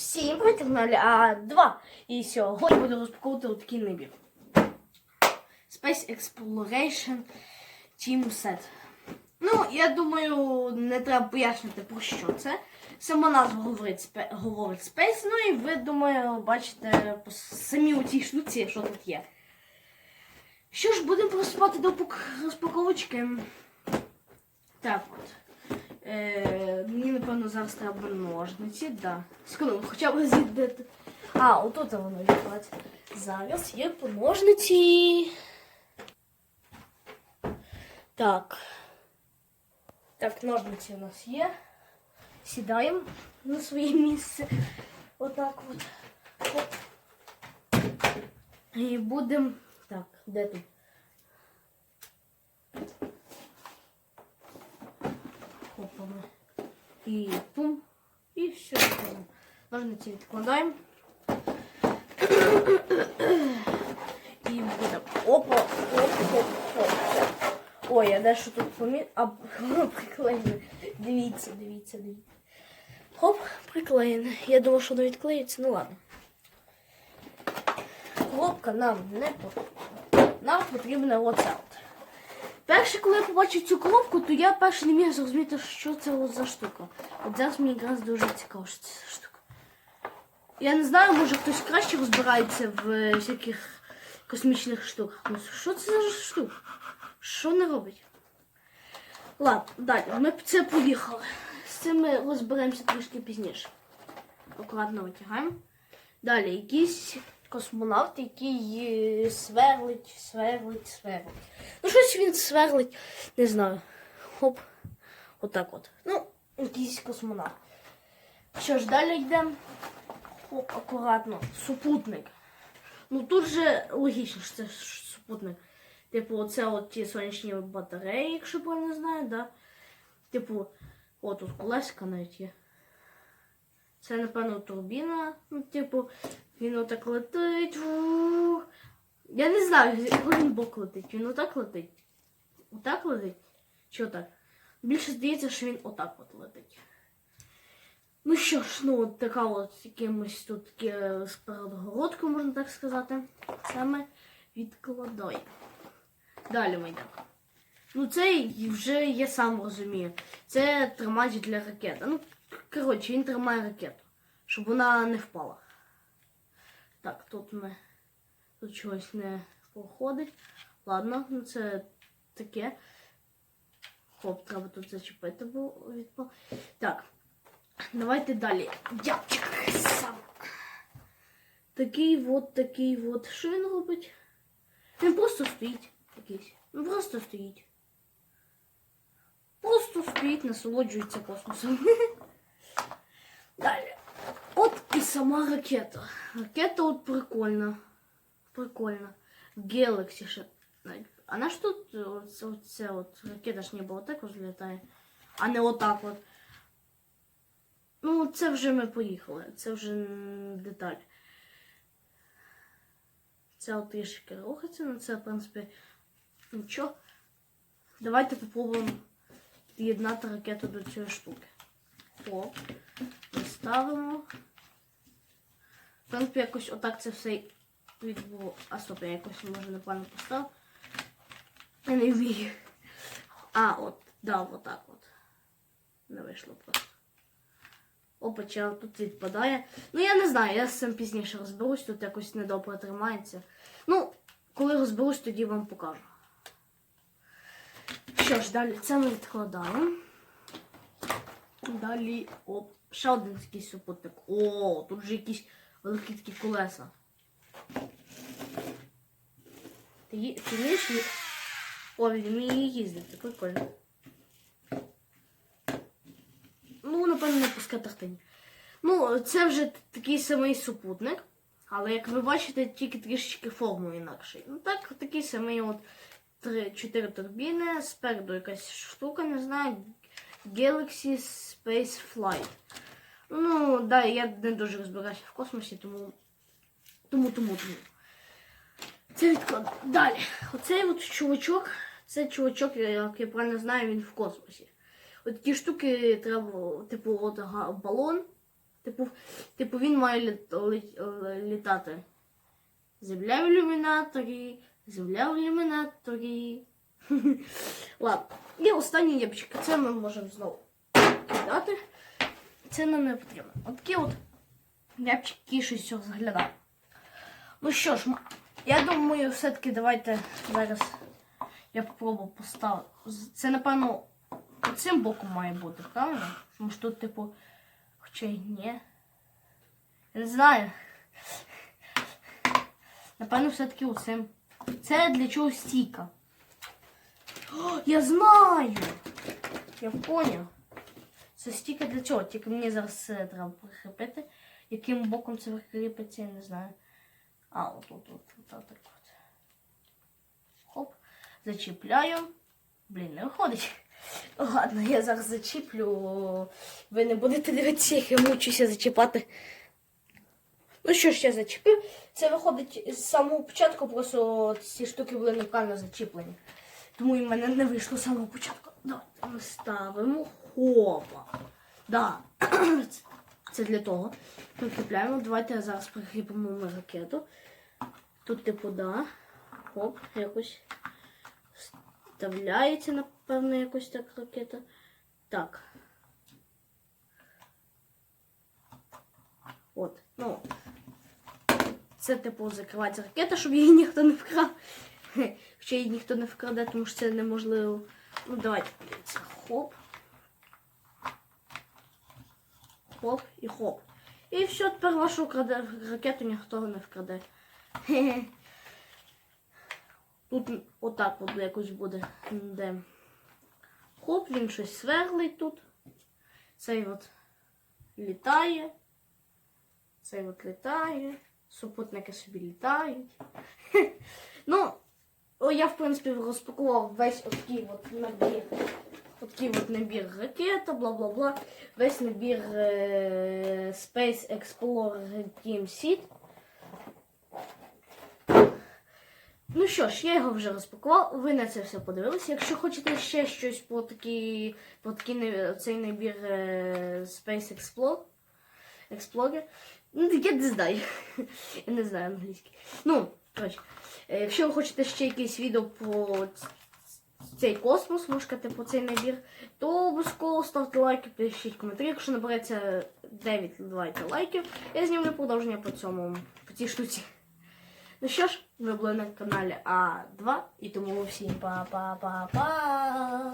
Всім привіт, на каналі А2. І сьогодні буду розпаковувати такий набір. Space Exploration Team Set. Ну, я думаю, не треба пояснювати про що це. Сама назва говорить, говорить Space, ну і ви, думаю, бачите самі у цій штуці, що тут є. Що ж, будемо приступати до розпаковочки. Так от. Е, мені, напевно, зараз треба ножниці, да. Секунду, хоча б зідати. А, отут воно лежить. Зараз є по ножниці. Так. Так, ножниці у нас є. Сідаємо на своє місце. Отак от. І будемо. Так, де тут? Хопами. І пум. І все. Ножниці відкладаємо. І буде опа, оп, оп, оп. Ой, я дещо тут помі... А, приклеєно. Дивіться, дивіться, дивіться. Хоп, приклеєно. Я думав, що воно відклеїться, ну ладно. Коробка нам не потрібна. Нам потрібна оце. Перше, коли я побачив цю коробку, то я перше не міг зрозуміти, що це за штука. От зараз мені якраз дуже цікаво, що це за штука. Я не знаю, може хтось краще розбирається в е, всяких космічних штуках. Ну, що це за штука? Що не робить? Ладно, далі. Ми це поїхали. З цим ми розберемося трішки пізніше. Акуратно витягаємо. Далі, якийсь космонавт, який е, сверлить, сверлить, сверлить. Ну, щось він сверлить, не знаю. Хоп. Отак от. Ну, якийсь космонавт. Що ж, далі йдемо. Хоп, акуратно. Супутник. Ну тут же логічно, що це супутник. Типу, оце от ті сонячні батареї, якщо правильно знаю, да? Типу, о, тут колеска навіть є. Це, напевно, турбіна. Ну, типу, він отак летить. Ух. Я не знаю, з якого він бок летить. Він отак летить. Отак летить? Чи отак? Більше здається, що він отак от летить. Ну що ж, ну от така от якимось тут таке з перегородкою, можна так сказати. Це ми відкладаємо. Далі ми йдемо. Ну це вже я сам розумію. Це тримач для ракети. Ну, коротше, він тримає ракету, щоб вона не впала. Так, тут ми тут чогось не проходить. Ладно, ну це таке. Хоп, треба тут зачепити, бо відпав. Так, давайте далі. Дябчик сам. Такий от, такий от. Що він робить? Він просто стоїть якийсь. Ну просто стоїть. Просто стоїть, насолоджується космосом. Сама ракета. Ракета от прикольна. Прикольна. В Galaxy ще. навіть. А на що тут оце, оце от ракета ж ніби отак розлітає, а не отак от. Ну, це вже ми поїхали. Це вже деталь. Це от трішки рухається, ну це, в принципі, нічого. Давайте попробуємо під'єднати ракету до цієї штуки. О, ставимо. В принципі, якось отак це все відбуло. А стоп, я якось може неправильно поставив. Я не вмію. А, от, да, отак от. Не вийшло просто. Опа, чел, тут відпадає. Ну я не знаю, я з цим пізніше розберусь, тут якось недобре тримається. Ну, коли розберусь, тоді вам покажу. Що ж, далі це ми відкладаємо. Далі, оп, ще один такий супутник. О, тут вже якісь великі такі колеса. Ти, вмієш ї- О, він вміє їздити, прикольно. Ну, напевно, не по скатертині. Ну, це вже такий самий супутник. Але як ви бачите, тільки трішечки форму інакший. Ну так, такий самий от три, чотири турбіни, спереду якась штука, не знаю. Galaxy Space Flight. Ну, да, я не дуже розбираюся в космосі, тому. Тому, тому, тому. Це відклад. Далі. Оцей от чувачок, це чувачок, як я правильно знаю, він в космосі. От ті штуки треба, типу, от га- балон. Типу, типу він має літ, лі- л- літати. Земля в ілюмінаторі, земля в ілюмінаторі. Ладно. І останній яблучко. Це ми можемо знову кидати. Це нам не потрібно. Отакі от яблучки щось розглядає. Ну що ж, я думаю, все-таки давайте зараз я попробую поставити. Це, напевно, цим боком має бути, правильно? Тому що тут, типу, хоча й ні. Я не знаю. Напевно, все-таки оцим. Це для чого стійка. О, я знаю! Я поняв. Це стійка для чого? Тільки мені зараз це треба прикріпити. Яким боком це прикріпиться, я не знаю. А, от тут, от, от, так от. Хоп. Зачіпляю. Блін, не виходить. Ладно, я зараз зачіплю. Ви не будете дивитися, як я мучуся зачіпати. Ну що ж, я зачепив. Це виходить з самого початку, просто ці штуки були неправильно зачіплені. Тому і в мене не вийшло з самого початку. Давайте ми ставимо. Хопа. Да. Це- для того. Прикріпляємо. Давайте зараз прикріпимо ми ракету. Тут типу, да. Хоп, якось вставляється, напевно, якось так ракета. Так. От, ну. Це, типу, закривається ракета, щоб її ніхто не вкрав. Хоча її ніхто не вкраде, тому що це неможливо. Ну, давайте. Хоп. Хоп і хоп. І все, тепер вашу краде, ракету ніхто не вкраде. Тут отак от якось буде. Де. Хоп, він щось сверлить тут. Цей от літає. Цей от літає. Супутники собі літають. Ну, я, в принципі, розпакував весь такий от набір. Такий от набір ракета, бла-бла-бла. Весь набір е, Space Explorer Team Seed. Ну що ж, я його вже розпакував, ви на це все подивилися. Якщо хочете ще щось про такий, про такий цей набір е, Space Explorer, Explorer, ну я не знаю. Я не знаю англійський. Ну, коротше, е, якщо ви хочете ще якесь відео про ц- цей космос, мушкати по цей набір, то обов'язково ставте лайки, пишіть коментарі. Якщо набереться 9 давайте лайків, я знімлю продовження по цьому, по цій штуці. Ну що ж, ви були на каналі А2, і тому всім па-па-па-па.